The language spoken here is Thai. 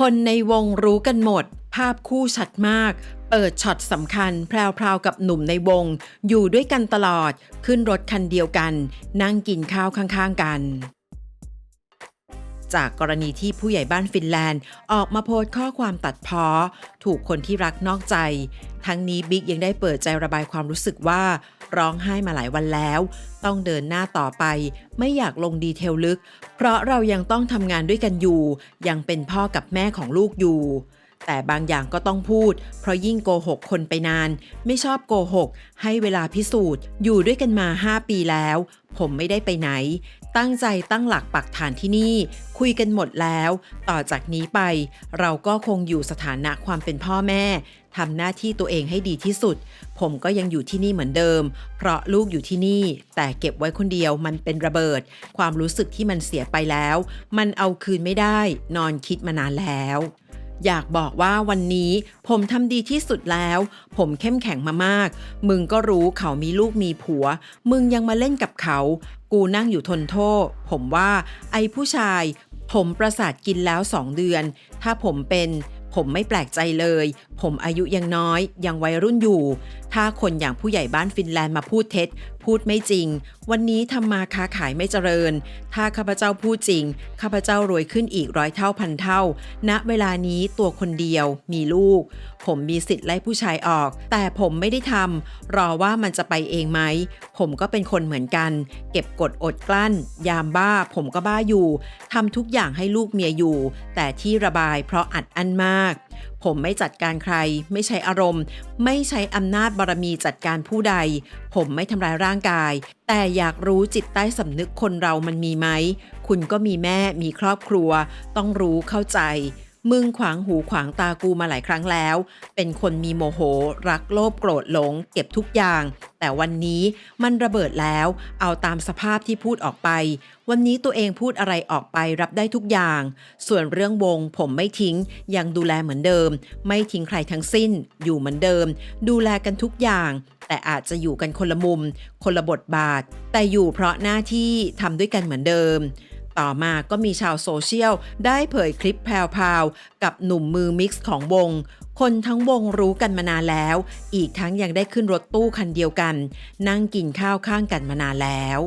คนในวงรู้กันหมด ภาพคู่ชัดมาก เปิดช็อตสำคัญ แพรวๆกับหนุ่มในวง อยู่ด้วยกันตลอด ขึ้นรถคันเดียวกัน นั่งกินข้าวข้างๆกัน จากกรณีที่ผู้ใหญ่บ้านฟินแลนด์ ออกมาโพสต์ข้อความตัดพ้อ ถูกคนที่รักนอกใจ ทั้งนี้บิ๊กยังได้เปิดใจระบายความรู้สึกว่า ร้องไห้มาหลายวันแล้ว ต้องเดินหน้าต่อไป ไม่อยากลงดีเทลลึก เพราะเรายังต้องทำงานด้วยกันอยู่ ยังเป็นพ่อกับแม่ของลูกอยู่แต่บางอย่างก็ต้องพูด เพราะยิ่งโกหกคนไปนาน ไม่ชอบโกหก ให้เวลาพิสูจน์ อยู่ด้วยกันมา 5 ปีแล้ว ผมไม่ได้ไปไหน ตั้งใจตั้งหลักปักฐานที่นี่ คุยกันหมดแล้ว ต่อจากนี้ไป เราก็คงอยู่สถานะความเป็นพ่อแม่ทำหน้าที่ตัวเองให้ดีที่สุด ผมก็ยังอยู่ที่นี่เหมือนเดิม เพราะลูกอยู่ที่นี่ แต่เก็บไว้คนเดียวมันเป็นระเบิด ความรู้สึกที่มันเสียไปแล้ว มันเอาคืนไม่ได้ นอนคิดมานานแล้ว อยากบอกว่าวันนี้ผมทำดีที่สุดแล้ว ผมเข้มแข็งมามาก มึงก็รู้เขามีลูกมีผัว มึงยังมาเล่นกับเขา กูนั่งอยู่ทนโทษ ผมว่าไอ้ผู้ชาย ผมประสาทกินแล้วสองเดือน ถ้าผมเป็นผมไม่แปลกใจเลย ผมอายุยังน้อย ยังวัยรุ่นอยู่ ถ้าคนอย่างผู้ใหญ่บ้านฟินแลนด์มาพูดเท็จ พูดไม่จริง วันนี้ทำมาค้าขายไม่เจริญ ถ้าข้าพเจ้าพูดจริง ข้าพเจ้ารวยขึ้นอีกร้อยเท่าพันเท่า ณ เวลานี้ตัวคนเดียว มีลูก ผมมีสิทธิ์ไล่ผู้ชายออก แต่ผมไม่ได้ทำ รอว่ามันจะไปเองไหม ผมก็เป็นคนเหมือนกัน เก็บกดอดกลั้น ยามบ้า ผมก็บ้าอยู่ ทำทุกอย่างให้ลูกเมียอยู่ แต่ที่ระบายเพราะอัดอั้นมาก ผมไม่จัดการใคร ไม่ใช้อารมณ์ ไม่ใช้อำนาจบารมีจัดการผู้ใด ผมไม่ทำร้ายร่างกาย แต่อยากรู้จิตใต้สำนึกคนเรามันมีไหม คุณก็มีแม่มีครอบครัว ต้องรู้เข้าใจ มึงขวางหูขวางตากูมาหลายครั้งแล้ว เป็นคนมีโมโห รักโลภโกรธหลง เก็บทุกอย่าง แต่วันนี้มันระเบิดแล้ว เอาตามสภาพที่พูดออกไป วันนี้ตัวเองพูดอะไรออกไปรับได้ทุกอย่าง ส่วนเรื่องวงผมไม่ทิ้ง ยังดูแลเหมือนเดิม ไม่ทิ้งใครทั้งสิ้น อยู่เหมือนเดิม ดูแลกันทุกอย่างแต่อาจจะอยู่กันคนละมุม คนละบทบาท แต่อยู่เพราะหน้าที่ทำด้วยกันเหมือนเดิม ต่อมาก็มีชาวโซเชียลได้เผยคลิปแพรวๆกับหนุ่มมือมิกซ์ของวง คนทั้งวงรู้กันมานานแล้ว อีกทั้งยังได้ขึ้นรถตู้คันเดียวกัน นั่งกินข้าวข้างกันมานานแล้ว